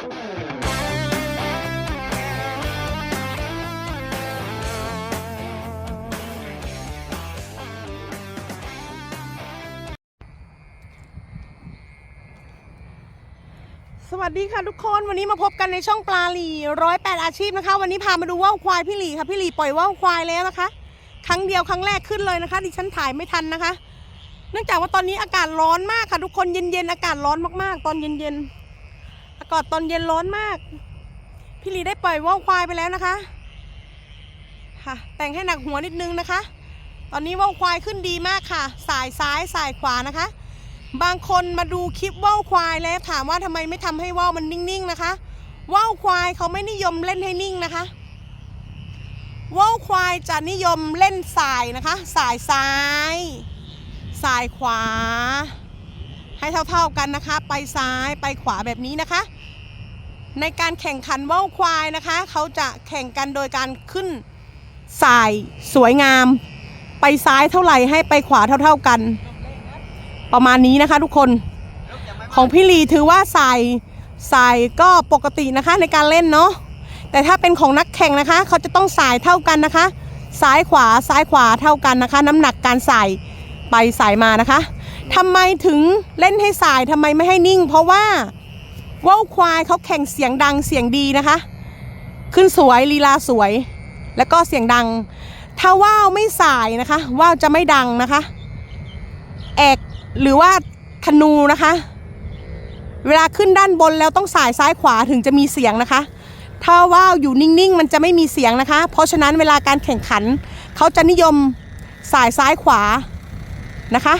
สวัสดีค่ะทุกคนวันนี้มาพบกันในช่องปลาหลีร้อยแปดอาชีพนะคะ วันนี้พามาดูว่าวควายพี่หลีค่ะพี่หลีปล่อยว่าวควายแล้วนะคะ ครั้งเดียวครั้งแรกขึ้นเลยนะคะ ดิฉันถ่ายไม่ทันนะคะ เนื่องจากว่าตอนนี้อากาศร้อนมากค่ะทุกคนเย็นๆอากาศร้อนมากๆ ตอนเย็นๆ กาศตอนเย็นร้อนมาก พี่ลีได้ปล่อยว่าวควายไปแล้วนะคะ ค่ะ แต่งให้หนักหัวนิดนึงนะคะ ตอนนี้ว่าวควายขึ้นดีมากค่ะ สายซ้ายสายขวานะคะ บางคนมาดูคลิปว่าวควายแล้วถามว่าทำไมไม่ทำให้ว่าวมันนิ่งๆนะคะว่าวควายเขาไม่นิยมเล่นให้นิ่งนะคะว่าวควายจะนิยมเล่นสายนะคะ สายซ้าย สายขวา ให้เท่าๆกันนะคะ ไปซ้ายไปขวาแบบนี้นะคะ ในการแข่งขันว่าวควายนะคะ เขาจะแข่งกันโดยการขึ้นสายสวยงาม ไปซ้ายเท่าไหร่ให้ไปขวาเท่า ๆกัน ประมาณนี้นะคะทุกคน ของพี่ลีถือว่าใส่ใส่ก็ปกตินะคะในการเล่นเนาะแต่ถ้าเป็นของนักแข่งนะคะ เขาจะต้องสายเท่ากันนะคะ ซ้ายขวาซ้ายขวาเท่ากันนะคะ น้ำหนักการใส่ไปสายมานะคะทำไมถึงเล่นให้สายทำไมไม่ให้นิ่ง เพราะว่า ว่าวควายเขาแข่งเสียงดังเสียงดีนะคะ ขึ้นสวยลีลาสวย แล้วก็เสียงดัง ถ้าว่าวไม่สายนะคะ ว่าวจะไม่ดังนะคะแอกหรือว่าธนูนะคะ เวลาขึ้นด้านบนแล้วต้องสายซ้ายขวาถึงจะมีเสียงนะคะ ถ้าว่าวอยู่นิ่งๆ มันจะไม่มีเสียงนะคะ เพราะฉะนั้นเวลาการแข่งขัน เขาจะนิยมสายซ้ายขวานะคะ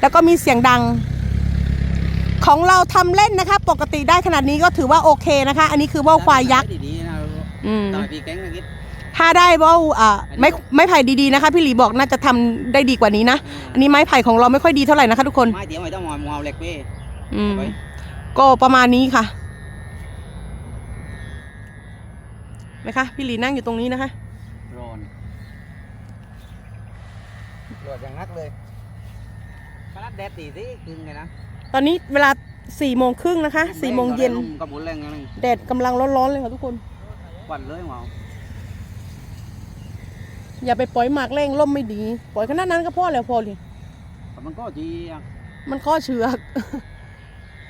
แล้วก็มีเสียงดัง ของเราทำเล่นนะคะ ปกติได้ขนาดนี้ก็ถือว่าโอเคนะคะ อันนี้คือว่าวควายยักษ์ดีๆนะอืมต่อยปีแก๊งนะคิดถ้าได้ว่าวอ่าไม้ไม้ไผ่ดีๆนะคะ พี่หลีบอกน่าจะทำได้ดีกว่านี้นะอันนี้ไม้ไผ่ของเราไม่ค่อยดีเท่าไหร่นะคะ ทุกคนไม้เดี๋ยวไม่ต้องมองมองเหล็กเป้อืมไปก็ประมาณนี้ค่ะนะคะพี่หลีนั่งอยู่ตรงนี้นะคะร้อนรวดอย่างนักเลยขนาดแดดตีสิครึ่งเลยนะต อนนี้เวลาสี่โมงครึ่งนะคะสี่โมงเย็นลกับบุญแรงนะนึงแดดกำลังร้อนๆเลยค่ะทุกคนควันเลยหมออย่าไปปล่อยหมากแรงล่มไม่ดี ปล่อยขนาดนั้นก็พอแล้วพอเลยแต่มันก็ดีอะมันข้อเชือก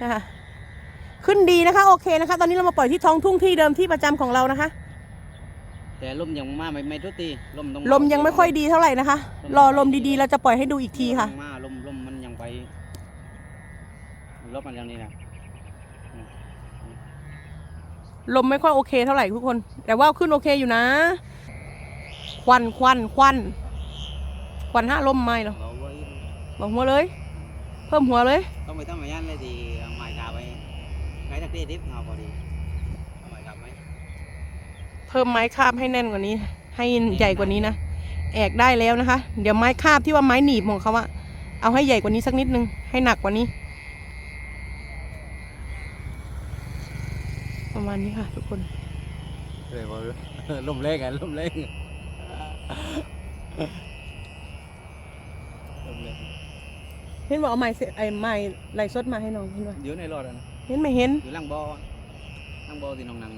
นะคะขึ้นดีนะคะ โอเคนะคะ ตอนนี้เรามาปล่อยที่ท้องทุ่งที่เดิมที่ประจำของเรานะคะ แต่ลมยังมาไม่ไม่ทุกทีลมต้องลมยังไม่ค่อยดีเท่าไหร่นะคะ รอลมดีๆ เราจะปล่อยให้ดูอีกทีค่ะ ลมมาลมลมมันยังไป ลบมันยังนี่นะลมไม่ค่อยโอเคเท่าไหร่ทุกคน แต่ว่าขึ้นโอเคอยู่นะ ควันควันควันควันห้าลมไม่หรอเราไว้บอกหัวเลย เพิ่มหัวเลย ต้องไปทำมายันเลยดีเอาไม้กาไปไม้ตะเกียดิบเอาพอดีเอาไม้กาไปเพิ่มไม้คาบให้แน่นกว่านี้ ให้ใหญ่กว่านี้นะ แอกได้แล้วนะคะ เดี๋ยวไม้คาบที่ว่าไม้หนีบของเขาอะเอาให้ใหญ่กว่านี้สักนิดนึง ให้หนักกว่านี้ ประ มาณนี้ค่ะ ทุกคนเลยพอลมเล่งไงลมเล่งลมเล่งเห็นบอกเอาไม้เสไอ้ไม้ไหลซดมาให้น้องเห็นไหมอยู่ในรถอะนะเห็นไหมเห็นอยู่ล่างบอล่างบอที่น้องนัง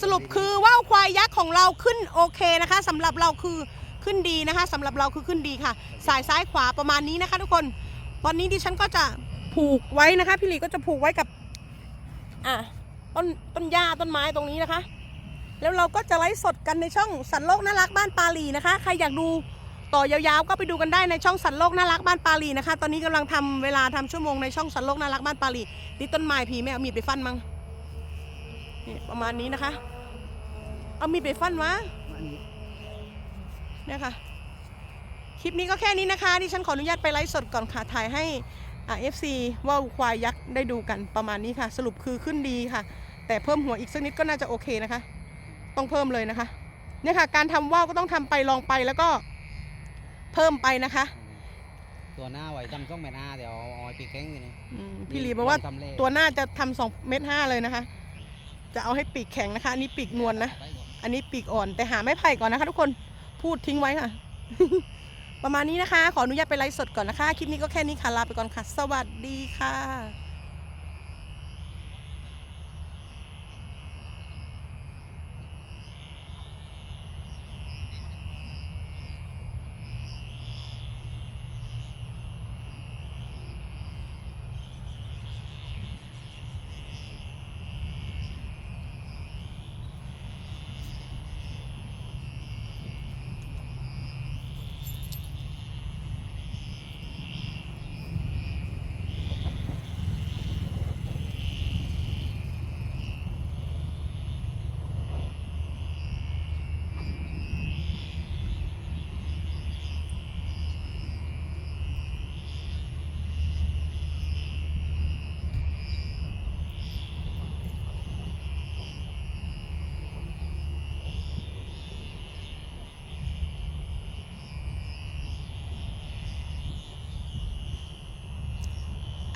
สรุปคือว่าวควายยักษ์ของเราขึ้นโอเคนะคะสำหรับเราคือขึ้นดีนะคะสำหรับเราคือขึ้นดีค่ะ สายซ้ายขวาประมาณนี้นะคะ ทุกคน ตอนนี้ดิฉันก็จะผูกไว้นะคะ พี่หลีก็จะผูกไว้กับ อะ ต้นต้นหญ้าต้นไม้ตรงนี้นะคะ แล้วเราก็จะไลฟ์สดกันในช่องสันโลกน่ารักบ้านปาลีนะคะ ใครอยากดูต่อยาวๆก็ไปดูกันได้ในช่องสันโลกน่ารักบ้านปาลีนะคะ ตอนนี้กำลังทำเวลาทำชั่วโมงในช่องสันโลกน่ารักบ้านปาลีนี่ต้นไม้ผีไม่เอามีดไปฟันมั้งนี่ประมาณนี้นะคะ เอามีดไปฟันวะเนี่ยค่ะ คลิปนี้ก็แค่นี้นะคะที่ฉันขออนุญาตไปไลฟ์สดก่อนค่ะถ่ายให้อ่าเอฟซีว่าควายยักษ์ได้ดูกันประมาณนี้ค่ะ สรุปคือขึ้นดีค่ะ แต่เพิ่มหัวอีกสักนิดก็น่าจะโอเคนะคะ ต้องเพิ่มเลยนะคะเนี่ยค่ะการทำว่าวก็ต้องทำไปลองไปแล้วก็เพิ่มไปนะคะ ตัวหน้าไว้จำต้องแม่หน้าเดี๋ยวเอาไว้ปีแข้งอยู่นี่อืมพี่ลีบอกว่าทำเล่ตัวหน้าจะทำสองเมตรห้าเลยนะคะ จะเอาให้ปีกแข็งนะคะอันนี้ปีกนวลนะอันนี้ปีกอ่อนแต่หาไม้ไผ่ก่อนนะคะ ทุกคนพูดทิ้งไว้ค่ะ ประมาณนี้นะคะ ขออนุญาตไปไลฟ์สดก่อนนะคะ คลิปนี้ก็แค่นี้ค่ะลาไปก่อนค่ะ สวัสดีค่ะ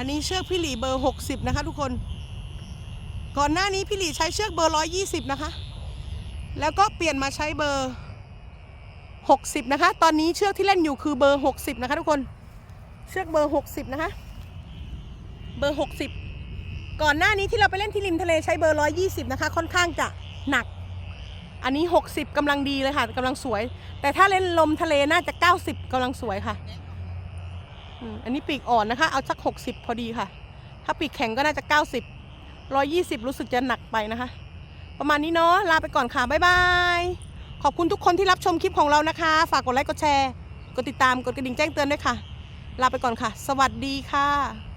อันนี้เชือกพี่หลีเบอร์ 60 นะคะทุกคน ก่อนหน้านี้พี่หลีใช้เชือกเบอร์ 120 นะคะ แล้วก็เปลี่ยนมาใช้เบอร์ 60 นะคะ ตอนนี้เชือกที่เล่นอยู่คือเบอร์ 60 นะคะทุกคน เชือกเบอร์ 60 นะคะ เบอร์ 60 ก่อนหน้านี้ที่เราไปเล่นที่ริมทะเลใช้เบอร์ 120 นะคะ ค่อนข้างจะหนัก อันนี้ 60กำลังดีเลยค่ะกำลังสวย แต่ถ้าเล่นลมทะเลน่าจะ 90กำลังสวยค่ะ อันนี้ปีกอ่อนนะคะ เอาสัก 60 พอดีค่ะ ถ้าปีกแข็งก็น่าจะ 90 120 รู้สึกจะหนักไปนะคะ ประมาณนี้เนาะ ลาไปก่อนค่ะ บ๊ายบาย ขอบคุณทุกคนที่รับชมคลิปของเรานะคะ ฝากกดไลค์ กดแชร์ กดติดตาม กดกระดิ่งแจ้งเตือนด้วยค่ะ ลาไปก่อนค่ะ สวัสดีค่ะ